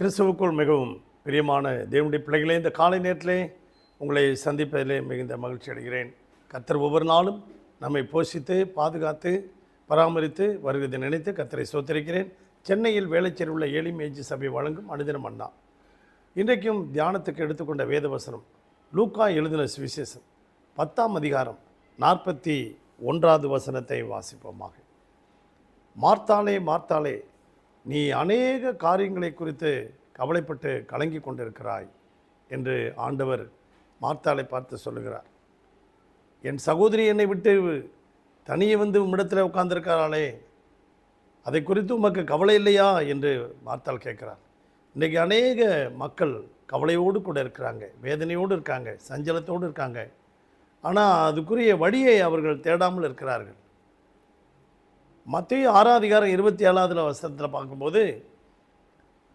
கிறிஸ்துவுக்குள் மிகவும் பிரியமான தேவனுடைய பிள்ளைகளே இந்த காலை நேரத்திலே உங்களை சந்திப்பதிலே மிகுந்த மகிழ்ச்சி அடைகிறேன். கத்தர் ஒவ்வொரு நாளும் நம்மை போஷித்து பாதுகாத்து பராமரித்து வருவதை நினைத்து கத்தரை சோத்தரிக்கிறேன் சென்னையில் வேலைச்சேர் உள்ள ஏழி மேஜி சபை வழங்கும் அனுதினம் அண்ணா. இன்றைக்கும் தியானத்துக்கு எடுத்துக்கொண்ட வேதவசனம் லூக்கா எழுதின சுவிசேஷம் பத்தாம் அதிகாரம் நாற்பத்தி ஒன்றாவது வசனத்தை வாசிப்போமாக. மார்த்தாளே மார்த்தாளே நீ அநேக காரியங்களை குறித்து கவலைப்பட்டு கலங்கி கொண்டிருக்கிறாய் என்று ஆண்டவர் மார்த்தாளை பார்த்து சொல்லுகிறார். என் சகோதரி என்னை விட்டு தனியே வந்து உம்மிடத்தில் உட்கார்ந்துருக்கிறாளே அதை குறித்து உமக்கு கவலை இல்லையா என்று மார்த்தால் கேட்குறார். இன்றைக்கி அநேக மக்கள் கவலையோடு கூட இருக்கிறாங்க வேதனையோடு இருக்காங்க சஞ்சலத்தோடு இருக்காங்க. ஆனால் அதுக்குரிய வழியை அவர்கள் தேடாமல் இருக்கிறார்கள். மத்திய ஆறாதிகாரம் இருபத்தி ஏழாவது வசனத்தில் பார்க்கும்போது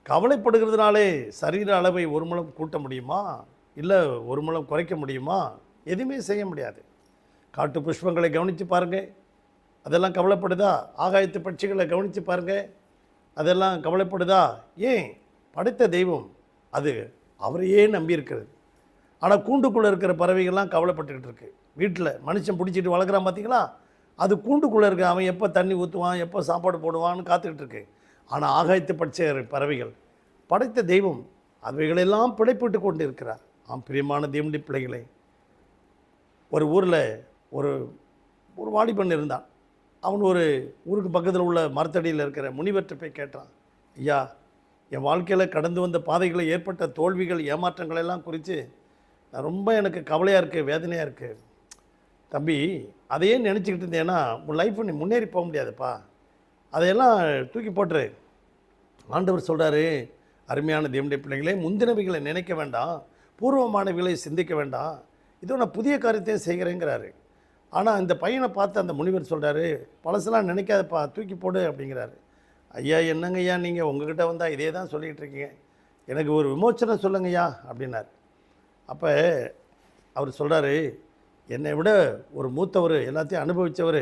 கவலைப்படுகிறதுனாலே சரீர அளவை ஒரு முழம் கூட்ட முடியுமா? இல்லை ஒரு முழம் குறைக்க முடியுமா? எதுவுமே செய்ய முடியாது. காட்டு புஷ்பங்களை கவனித்து பாருங்கள் அதெல்லாம் கவலைப்படுதா? ஆகாயத்து பட்சிகளை கவனித்து பாருங்கள் அதெல்லாம் கவலைப்படுதா? ஏன்? படைத்த தெய்வம் அது அவரையே நம்பி இருக்கிறது ஆனால் கூண்டுக்குள்ளே இருக்கிற பறவைகள்லாம் கவலைப்பட்டுக்கிட்டு இருக்கு. வீட்டில் மனுஷன் பிடிச்சிட்டு வளர்க்குறான் பார்த்தீங்களா அது கூண்டுக்குள்ளே இருக்க அவன் எப்போ தண்ணி ஊற்றுவான் எப்போ சாப்பாடு போடுவான்னு காத்துக்கிட்டு இருக்கு. ஆனால் ஆகாயத்து பட்ச பறவைகள் படைத்த தெய்வம் அவைகளெல்லாம் பிழைப்பிட்டு கொண்டு இருக்கிறார் ஆம் பிரியமான தேவனுடைய பிள்ளைகளை ஒரு ஊரில் ஒரு ஒரு வாலிபன் இருந்தான். அவன் ஒரு ஊருக்கு பக்கத்தில் உள்ள மரத்தடியில் இருக்கிற முனிவர்கிட்ட போய் கேட்டான் ஐயா என் வாழ்க்கையில் கடந்து வந்த பாதைகளில் ஏற்பட்ட தோல்விகள் ஏமாற்றங்கள் எல்லாம் குறித்து நான் ரொம்ப எனக்கு கவலையாக இருக்குது வேதனையாக இருக்குது தம்பி அதையே நினச்சிக்கிட்டு இருந்தேன்னா உன் லைஃப்பை நீ முன்னேறி போக முடியாதுப்பா. அதையெல்லாம் தூக்கி போட்டுரு. ஆண்டவர் சொல்கிறாரு அருமையான தேவனுடைய பிள்ளைகளே முந்தினவைகளை நினைக்க வேண்டாம் பூர்வமானவைகளை சிந்திக்க வேண்டாம். இதோ நான் புதிய காரியத்தையும் செய்கிறேங்கிறாரு. ஆனால் இந்த பையனை பார்த்து அந்த முனிவர் சொல்கிறாரு பழசெல்லாம் நினைக்காதப்பா தூக்கி போடு அப்படிங்கிறாரு. ஐயா என்னங்க ஐயா நீங்கள் உங்ககிட்ட வந்தால் இதே தான் சொல்லிகிட்டு இருக்கீங்க. எனக்கு ஒரு விமோச்சனை சொல்லுங்கய்யா அப்படின்னார். அப்போ அவர் சொல்கிறாரு என்னை விட ஒரு மூத்தவர் எல்லாத்தையும் அனுபவித்தவர்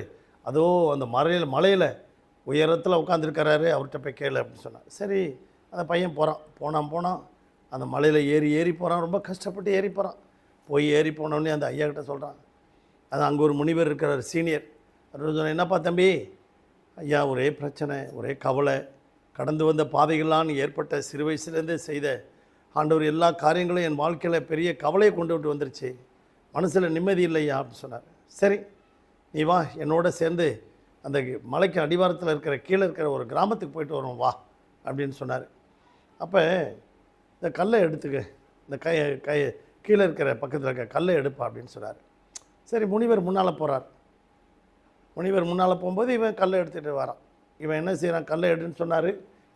அதோ அந்த மலையில் மலையில் உயரத்தில் உட்காந்துருக்கிறாரு அவர்கிட்ட போய் கேளு அப்படின்னு சொன்னார். சரி அந்த பையன் போகிறான் போனான் போனான். அந்த மலையில் ஏறி ஏறி போகிறான் ரொம்ப கஷ்டப்பட்டு ஏறி போகிறான் போய் ஏறி போனோடனே அந்த ஐயா கிட்ட சொல்கிறான் அது அங்கே ஒரு முனிவர் இருக்கிறார் சீனியர். அவர் சொன்னேன் என்னப்பா தம்பி? ஐயா ஒரே பிரச்சனை ஒரே கவலை. கடந்து வந்த பாதைகள்லாம் ஏற்பட்ட சிறு வயசுலேருந்தே செய்த. ஆண்டவர் எல்லா காரியங்களும் என் வாழ்க்கையில் பெரிய கவலையை கொண்டு விட்டு வந்துருச்சு. மனசில் நிம்மதி இல்லையா அப்படின்னு சொன்னார். சரி நீ வா என்னோட சேர்ந்து அந்த மலைக்கு அடிவாரத்தில் இருக்கிற கீழே இருக்கிற ஒரு கிராமத்துக்கு போயிட்டு வரோம் வா அப்படின்னு சொன்னார். அப்போ இந்த கல்லை எடுத்துக்க இந்த கை கை கீழே இருக்கிற பக்கத்தில் இருக்க கல்லை எடுப்பா அப்படின்னு சொன்னார். சரி முனிவர் முன்னால் போகிறார். முனிவர் முன்னால் போகும்போது இவன் கல்லை எடுத்துகிட்டு வரான். இவன் என்ன செய்கிறான்? கல்லை எடுன்னு சொன்னார்.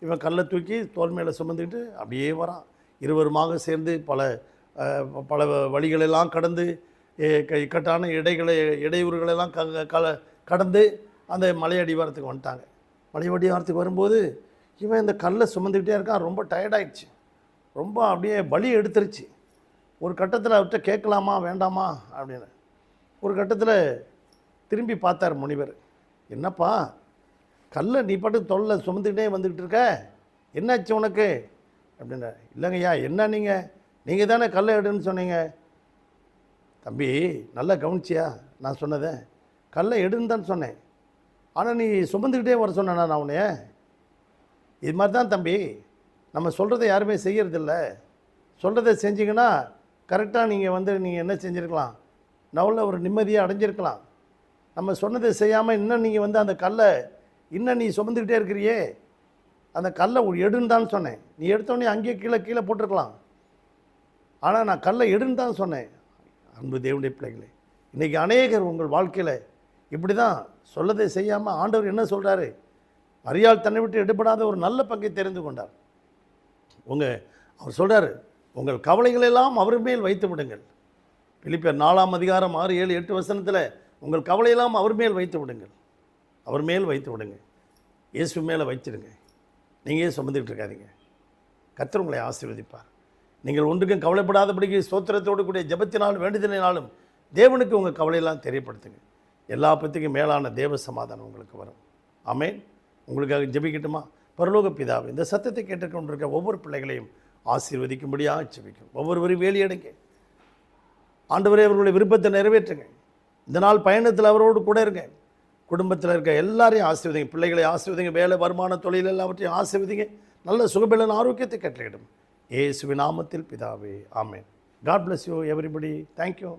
இவன் கல்லை தூக்கி தோல் மேலே சுமந்துக்கிட்டு அப்படியே வரான். இருவருமாக சேர்ந்து பல பல வழிகளெல்லாம் கடந்து இக்கட்டான இடைகளை இடையூறுகளெல்லாம் க கல கடந்து அந்த மலை அடிவாரத்துக்கு வந்துட்டாங்க. மலை அடிவாரத்துக்கு வரும்போது இவன் இந்த கல்லை சுமந்துக்கிட்டே இருக்கான். ரொம்ப டயர்டாயிடுச்சு ரொம்ப அப்படியே பலி எடுத்துருச்சு. ஒரு கட்டத்தில் அவர்கிட்ட கேட்கலாமா வேண்டாமா அப்படின்னு. ஒரு கட்டத்தில் திரும்பி பார்த்தார் முனிவர். என்னப்பா கல்லை நீ பாட்டு தொல்லை சுமந்துக்கிட்டே வந்துக்கிட்டு இருக்க? என்னாச்சு உனக்கு? அப்படின்னா இல்லைங்கய்யா என்ன நீங்கள் நீங்கள் தானே கல்லை எடுன்னு சொன்னீங்க? தம்பி நல்லா கவனிச்சியா? நான் சொன்னதை. கல்லை எடுன்னு தான் சொன்னேன். ஆனால் நீ சுமந்துக்கிட்டே வர சொன்னேண்ணா நான் உன்னைய? இது மாதிரி தான் தம்பி நம்ம சொல்கிறத யாருமே செய்யறதில்ல. சொல்கிறத செஞ்சீங்கன்னா கரெக்டாக நீங்கள் வந்து நீங்கள் என்ன செஞ்சுருக்கலாம்? நவல ஒரு நிம்மதியாக அடைஞ்சிருக்கலாம். நம்ம சொன்னதை செய்யாமல் இன்னும் நீங்கள் வந்து அந்த கல்லை இன்னும் நீ சுமந்துக்கிட்டே இருக்கிறியே. அந்த கல்லை எடுன்னு தான் சொன்னேன். நீ எடுத்தோடனே அங்கேயே கீழே கீழே போட்டிருக்கலாம். ஆனால் நான் கல்லை எடுன்னு தான் சொன்னேன். அன்பு தேவனுடைய பிள்ளைகளே இன்றைக்கி அநேகர் உங்கள் வாழ்க்கையில் இப்படி தான் சொல்லதை செய்யாமல் ஆண்டவர் என்ன சொல்கிறாரு மரியாள் தன்னை விட்டு எடுபடாத ஒரு நல்ல பங்கை தெரிந்து கொண்டார். உங்கள் அவர் சொல்கிறார் உங்கள் கவலைகளெல்லாம் அவர் மேல் வைத்து விடுங்கள். பிலிப்பியர் நாலாம் அதிகாரம் ஆறு ஏழு எட்டு வசனத்தில் உங்கள் கவலையெல்லாம் அவர் மேல் வைத்து விடுங்கள். அவர் மேல் வைத்து விடுங்க இயேசு மேலே வைச்சிடுங்க நீங்களே சுமந்துக்கிட்டு இருக்காதீங்க? கர்த்தர் உங்களை ஆசீர்வதிப்பார். நீங்கள் ஒன்றுக்கும் கவலைப்படாதபடிக்கு ஸ்தோத்திரத்தோடு கூடிய ஜெபத்தினாலும் வேண்டுதலினாலும் தேவனுக்கு உங்கள் கவலையெல்லாம் தெரியப்படுத்துங்க எல்லா பற்றிக்கும் மேலான தேவ சமாதானம் உங்களுக்கு வரும். ஆமென். உங்களுக்காக ஜெபிக்கட்டுமா? பரலோக பிதாவை இந்த சத்தத்தை கேட்டுக்கொண்டிருக்க ஒவ்வொரு பிள்ளைகளையும் ஆசீர்வதிக்கும்படியாக ஜபிக்கும் ஒவ்வொருவரையும் வேலியடைங்க ஆண்டவரே அவர்களுடைய விருப்பத்தை நிறைவேற்றுங்க இந்த நாள் பயணத்தில் அவரோடு கூட இருங்க. குடும்பத்தில் இருக்க எல்லாரையும் ஆசீர்வதிங்க. பிள்ளைகளை ஆசீர்வதிங்க. வேலை வருமான தொழில் எல்லாவற்றையும் ஆசீர்வதிங்க. நல்ல சுகபலன் ஆரோக்கியத்தை கட்டளையிடும் ஏசு நாமத்தில் பிதாவே ஆமேன். God bless you everybody thank you